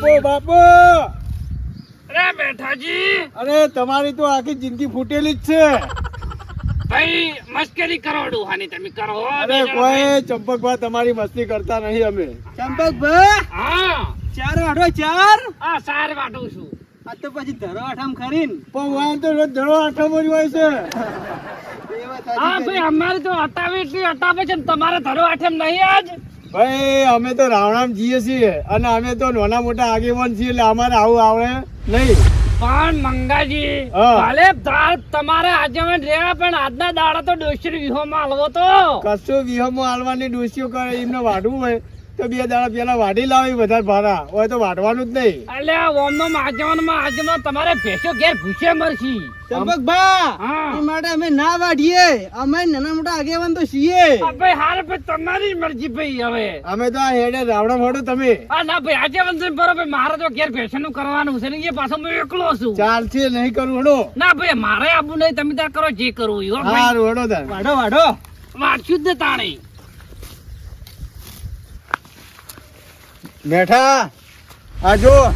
બાપુ બાપુ! અરે બેઠાજી! અરે તમારી તો આખી જિંદગી ફૂટેલી જ છે. ભાઈ મસ્કરી કરો ડોહાની તમે કરો અરે કોઈ ચંપકભા તમારી મસ્તી કરતા નહીં અમે. ચંપકભાઈ હા. ચાર વાઢો ચાર? આ સાર વાટું છું. આ તો પછી ધરો આઠામ ખરીન. પણ વાન તો રોજ ધડો આઠમ જ હોય છે. હા ભાઈ અમારે તો હટાવે એટલી હટાવે છે તમારે ધરો આઠમ નહીં આજ? ભાઈ અમે તો રાવણામ જઈએ છીએ અને અમે તો નાના મોટા આગેવાન છીએ એટલે અમારે આવું આવડે નહીં. પણ મંગાજી. ભલે તમારે આજે રહ્યા પણ આજના દાડા તો ડોશી વિહોમાં હલવો તો. કશું વિહોમાં હાલવાની ડોસીઓ કરે એમને વાઢવું હોય. તો બે દાડા પેલા વાઢી લાવી બધા ભારા હોય તો વાઢવાનું જ નહીં. એટલે ઓમનો માજવામાં આજમાં તમારે ભેસો ઘેર ભૂસે મરશી. એ માટે અમે ના વાઢીએ. અમે નાના મોટા આગેવાન તો છીએ. ભાઈ હાલ ભાઈ તમારી મરજી ભાઈ હવે. અમે તો આ હેડે રાવણા મોડો તમે. આ ના ભાઈ આજે વંશ બરોબર મારે તો ઘેર ભેંસનું કરવાનું છે ને એ પાછો હું એકલો છું. ચાલશે નહીં કરવું હડો. ના ભાઈ મારે આવું નહીં તમે ત્યાં કરો જે કરવું હોય હો ભાઈ. હડો વાઢો વાઢો. વાંચ્યું જ ને તાણે. બેઠા? આજો જો.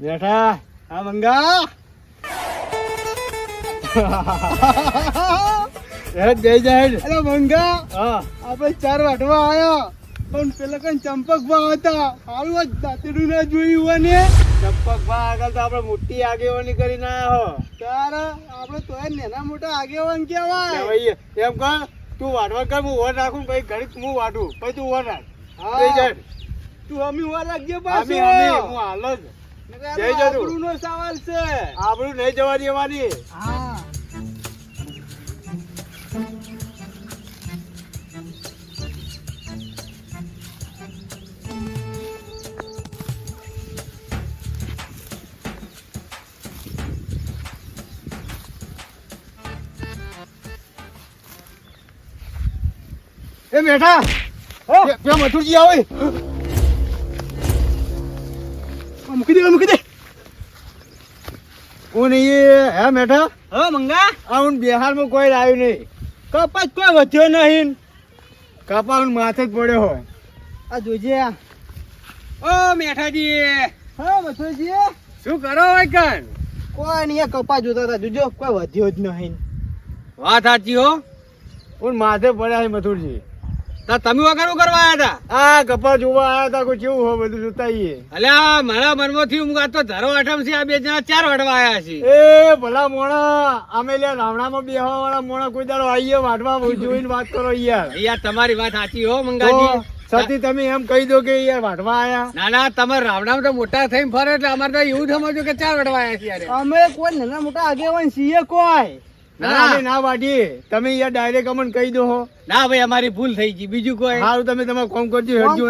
બેઠા? હા મંગા? બે જાય અરે મંગા હા. આપણે ચાર વાઢવા આવ્યા પણ પેલા કઈ ચંપકભા હતા. સારું આ દાંતેડું ના જોયું ને ચંપક ભા આગળ તો આપણે મોટી આગેવાની કરીને આયા હો. તારે આપણે તો નાના મોટા આગેવાન કેવાય એમ કર તું વાટવા કર હું વર રાખું પછી ઘડી હું વાટું પછી તું વર રાખ. હા. તું અમી વાર રાખજે પાછો. અમે હું હાલ જ. નકર જય જતું. આબરૂનો સવાલ છે. આપણું નહીં જવા દેવાની. હા. એ બેઠા. પે- મથુરજી આવે. મૂકી દે મૂકી દે. હું નહીં હે બેઠા હા મંગા. આ બિહારમાં કોઈ આવ્યું નહીં. કપાસ કોઈ વધ્યો નહીં. માથે જ પડ્યો હોય. આ જોજે ઓ મેઠાજી. હા મથુરજી. શું કરો હોય કન કોઈ નહીં કપા કપાસ જોતા હતા. જોજો કોઈ વધ્યો જ નહીં. વાત સાચી હો. પણ માથે પડ્યા છે મથુરજી? તમે વગર કરવા આવ્યા હતા આ કપા જોવા આવ્યા હતા કોઈ કેવું હોય બધું જોતાઈએ. અલ્યા મારા મનમાંથી હું આ તો ધરો આઠમ છે આ બે જણા ચાર વાટવા આવ્યા છે. એ ભલા મોણા અમે લ્યા રાવણામાં બેહવા વાળા મોણા કોઈ દાડો આવીએ વાટવા જોઈને વાત કરો યાર. યાર તમારી વાત સાચી હો મંગાજી. સતી તમે એમ કહી દો કે યાર વાટવા આયા. ના ના તમે રાવણામાં તો મોટા થઈને ફરે એટલે અમારે તો એવું સમજો કે ચાર વાટવા આયા છે અમે કોઈ નાના મોટા આગેવાન છીએ કોઈ. ના ના, અમે તમે યાર ડાયરેક્ટ અમને કહી દો ના ભાઈ અમારી ભૂલ થઈ ગઈ. બીજું કોઈ? સારું તમે તમારું કામ કરજો હેડજો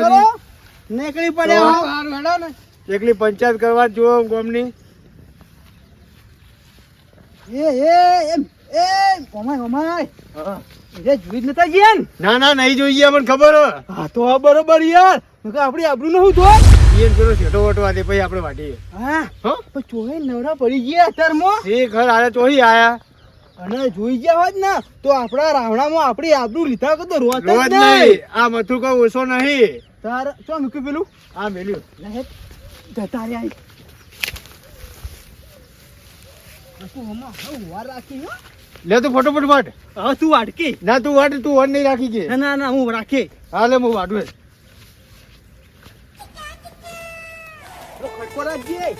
નીકળી પડે સારું હેડો ને. એકલી પંચાયત કરવા જુઓ ગામની. એ એ એ ઓમાય ઓમાય. એ જોઈ જ નતા ગયા ના? ના નહીં જોઈએ અમને ખબર હા તો હા બરોબર યાર. નકર આપણી આબરૂ નું તો ઈયન પેલો છેટો વટવા દે પછી આપણે વાટીએ હા હો? પણ ચોહે નવરા પડી ગયા અત્યારમાં. એ ઘર આયા ચોહી આયા. અને જોઈ ગયા હોત ને તો આપણા રાવણામાં આપણી આબરૂ લીધા વગર તો રોત જ નહીં. નહીં. આ મથુર કોઈ ઓછો નહીં. તાર ચો મૂક્યું પેલું? આ મેલ્યું. લે જતા રહ્યા તું ફટોફટ વાટ. હા તું વાટકી. ના તું વાટ તું વન નહીં રાખી કે. ના ના ના હું રાખી. હા લે હું વાટું. ખટકો રાખજે.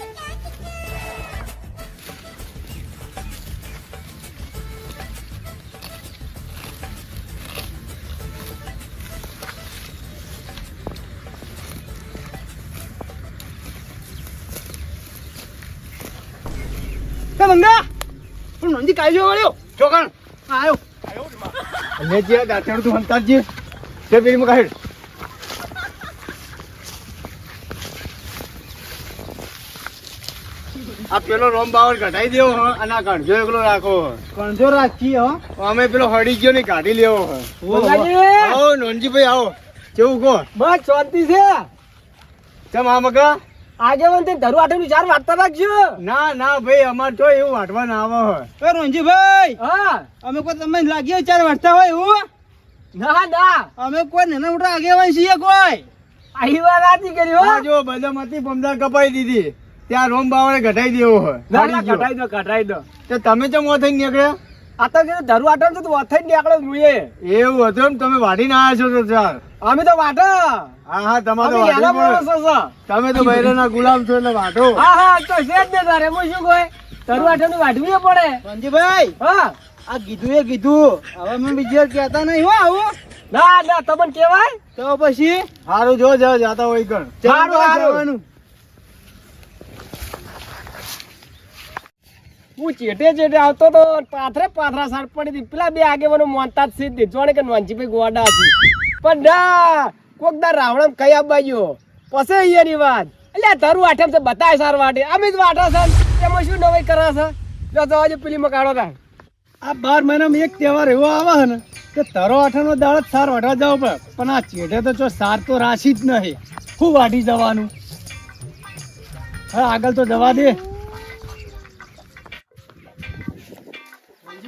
એ મંગા પણ નંદી કાઢ્યો વળ્યો ચોકણ આયો. લે જે દાંતણ તું હંતાર જે પેલી મુકા હેડ આ પેલો રોમ બાવર કઢાઈ દેવો હો અને આ કણજો એકલો રાખો. કણજો રાખી હો. અમે પેલો હડી ગયો ને કાઢી લેવો હો! આવો નોનજીભાઈ આવો. કેવું કહો? બસ શાંતિ છે. ચમ આ મગા? આગેવાન તે ધરુ આઠમ ચાર વાટતા રાખજો ના ના ભાઈ અમાર તો એવું વાટવા ના આવે હોય. એ રોંજીભાઈ હા. અમે કોઈ તમને લાગીએ ચાર વાટતા હોય એવું? ના ના. અમે કોઈ નાના મોટા આગેવાન છીએ કોઈ. આહી વાત આતી કરી હો. જો જો બદામતી પમદાર કપાઈ દીધી. ત્યાં રોમ બાવાને ઘટાઈ દેવો હોય. ના હારી દો ઘટાઈ દો. તો તમે ચમ ઓથઈ નીકળ્યા? આ તો ધરુ આઠમ તો ઓથઈ નીકળ્યો મુએ એવું હતું તમે વાડીને આવ્યા છો તો ચાર અમે તો વાટો હા હા તમારો તમે તો બૈરાના ગુલામ છો એટલે વાટો હા હા તો છે જ ને તારે. હું શું કોઈ? તારું વાટો ની વાટવી પડે. રંજીભાઈ હા. આ કીધું એ કીધું. હવે મેં બીજી કહેતા નહીં હો આવું. ના ના તમને કેવાય તો પછી? સારું જો જાઓ જાતા હોય ગણ સારું સારું હું ચેટે ચેટે આવતો તો પાથરે પાથરા સાર પડી હતી. પેલા બે આગેવાનો મોનતા જ સીધી જોણે કે નોંચીભાઈ ગોડા હતી પણ ના કોક દા રાવણમ કઈ આપવા ગયો પછી અહીંયાની વાત. એટલે તારું આઠમ છે બતાય સાર વાટે. અમે જ વાટા છે. એમાં શું નવાઈ કરા છે? જો આજે પેલી મકાડો તા આ બાર મહિનામાં એક તહેવાર એવો આવે ને કે તરો આઠમનો દાળ સાર વાટવા જવો પડે. પણ આ ચેઢે તો જો સાર તો રાશી જ નહીં. ખૂબ વાટી જવાનું? હા આગળ તો જવા દે.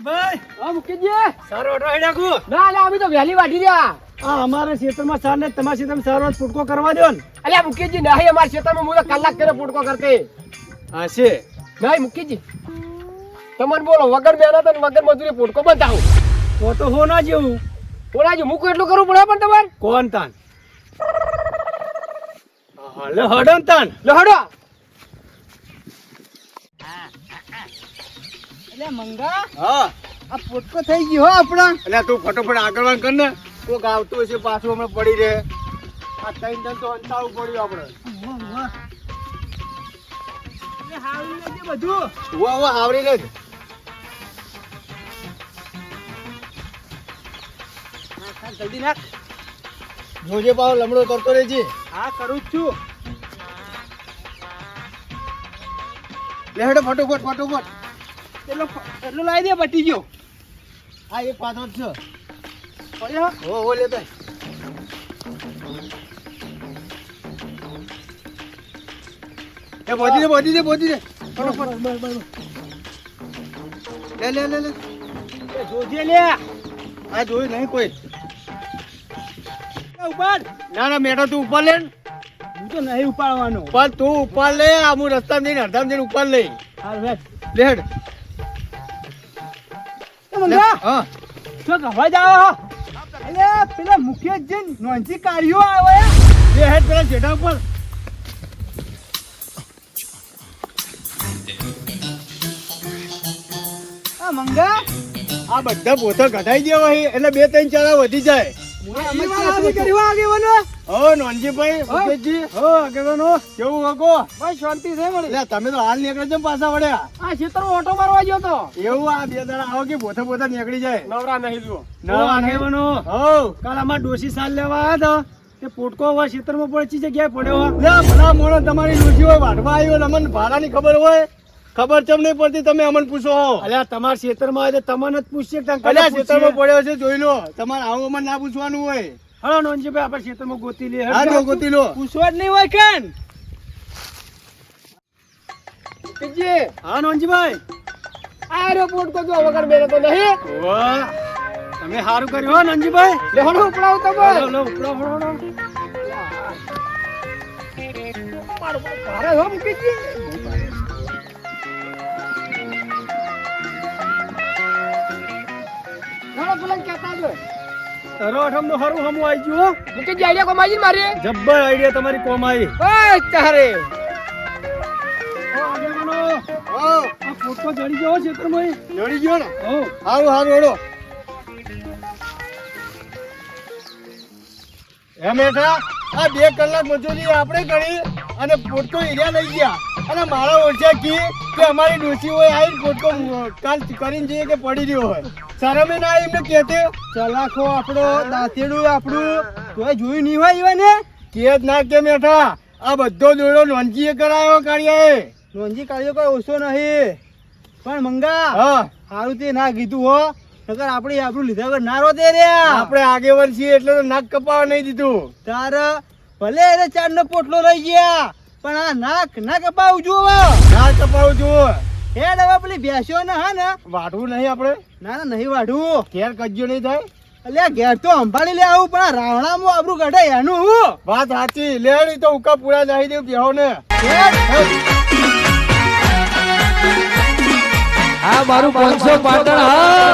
ભાઈ હા મુકેશજી સાર વાટવા હેડાકું ના ના અમે તો વહેલી વાટી રહ્યા. આ અમારા ક્ષેત્રમાં સાર ને તમારા ક્ષેત્રમાં સાર વાત ફૂટકો કરવા દો ને. અલ્યા મુકેશજી નહીં અમારા ક્ષેત્રમાં હું તો કલાક કરે ફૂટકો કરતે. હા છે. નહીં મુકેશજી. તમને બોલો વગર મહેનત અને વગર મજૂરી ફૂટકો બંધાવું તો તો હો ના જેવું. હોના જેવું. મૂકું એટલું કરવું પડે પણ તમારે? કોણ તાન? હલે હડન તાન. લહડો એટલે મંગા હા. આ ફૂટકો થઈ ગયો હો આપણા. એટલે તું ફટોફટ આગળ વાળ કર ને. કોક આવતું હશે પાછું હમણાં પડી રહે. આ ત્રણ જણ તો અંતાળું પડ્યું આપણે. બધું હુઆ હુઆ આવરી લે જલ્દી નાખ. જોજે પાછો લમડો કરતો રહેજે. હા કરું જ છું. લે હેડો ફટોફટ ફટોફટ. એટલો એટલું લાવી દે પટી ગયો. આ એક પાછો જ છે. પડ્યો હો હો લેતા એ બોધી દે બોધી દે બોધી દે. ફટોફટ. લે લે લે લે. એ જોજે લે. આ જોયું નહીં કોઈ. ઉપર ના ના મેડો તું ઉપર લે. હું તો નહીં ઉપાડવાનો. પણ તું ઉપર લે. આ હું રસ્તામાં જઈને અડધામાં જઈને ઉપર લઈ. હાલ લે એ મંગા. હા. શું કહેવા જાવ અલે પેલા જન નોંધી કાઢ્યો આવે એ હેડ પેલા જેઠા ઉપર. આ મંગા, આ બધા પોતા ઘટાઈ દેવા એટલે બે, ત્રણ ચારા વધી જાય. તમે તો હાલ નીકળે છે પાછા વળ્યા. આ ખેતર ઓટો મારવા ગયો તો. એવું આ બે દાડા આવો કે પોતા બોથે નીકળી જાય. નવરા નહીં જુઓ. હો. કાલ અમાર ડોસી સાલ લેવા આવ્યા હતા. તે પોટકો હવે ખેતરમાં પડી જગ્યાએ પડ્યો. લે ભલા મોણો તમારી ડોસી હોય વાટવા આવ્યો ને અમને ભાડાની ખબર હોય. ખબર ચમ નહીં પડતી તમે અમને પૂછો અલ્યા તમારા આવે તો તમને જ પૂછશે કે અલ્યા. ખેતરમાં પડ્યો છે જોઈ લો. તમારે આવું અમને ના પૂછવાનું હોય. હલો નોનજીભાઈ આપણે ખેતરમાં ગોતી લે. હા ગોતી લો. પૂછવા જ નહીં હોય કેન હા નોનજીભાઈ? આ રિપોર્ટ પોટકો જો વગર મેરે તો નહીં. વાહ. તમે સારું કર્યું હો લે ઉપડાવ લો. ભારે પેલા કહેતા જો તારો અઠમનો હારું હમું આવી ગયું હો. મુકીજી આઈડિયા કોમાજી મારી. જબ્બર આઈડિયા તમારી કોમ આવી ઓય તારે. જડી ગયો જોડી ગયો ને? આ બે કલાક મજૂરી આપણે કરી અને પોટકો એરિયા લઈ ગયા. અને મારા ઓળખ્યા કી કે અમારી ડોસી હોય આવી પોટકો કાલ કરીને જઈએ કે પડી રહ્યો હોય. શરમે ના એમને કહેતે ચલાખો આપણો દાંતેડું આપણું. કોઈ જોયું નહીં હોય ઈવન? ને કે જ ના કેમ હેઠા આ બધો દોડો નોંધીએ કરાયો કાઢ્યા નોંધી કાઢ્યો કોઈ ઓછો નહીં. પણ મંગા હા. સારું તે ના કીધું હો. નકર આપણે આપણું લીધા વગર ના રોતે રહ્યા આપણે આગેવાન છીએ એટલે તો નાક કપાવા નહીં દીધું. તાર ભલે એને ચાર નો પોટલો રહી ગયા પણ આ નાક ના કપાવું જુઓ ના કપાવું જુઓ હેડ હવે પેલી ભેંસો ને હા ને વાઢવું નહીં આપણે. ના ના નહીં વાઢવું. ઘેર કજ્યો નહીં થાય. અલ્યા ઘેર તો અંભાળી લે આવું પણ રાવણામાં આબરું કાઢે એનું હું. વાત સાચી લેડી તો ઉકા પૂરા નાહી દેવું બેહો ને હા મારું પાંચસો પાટણ હા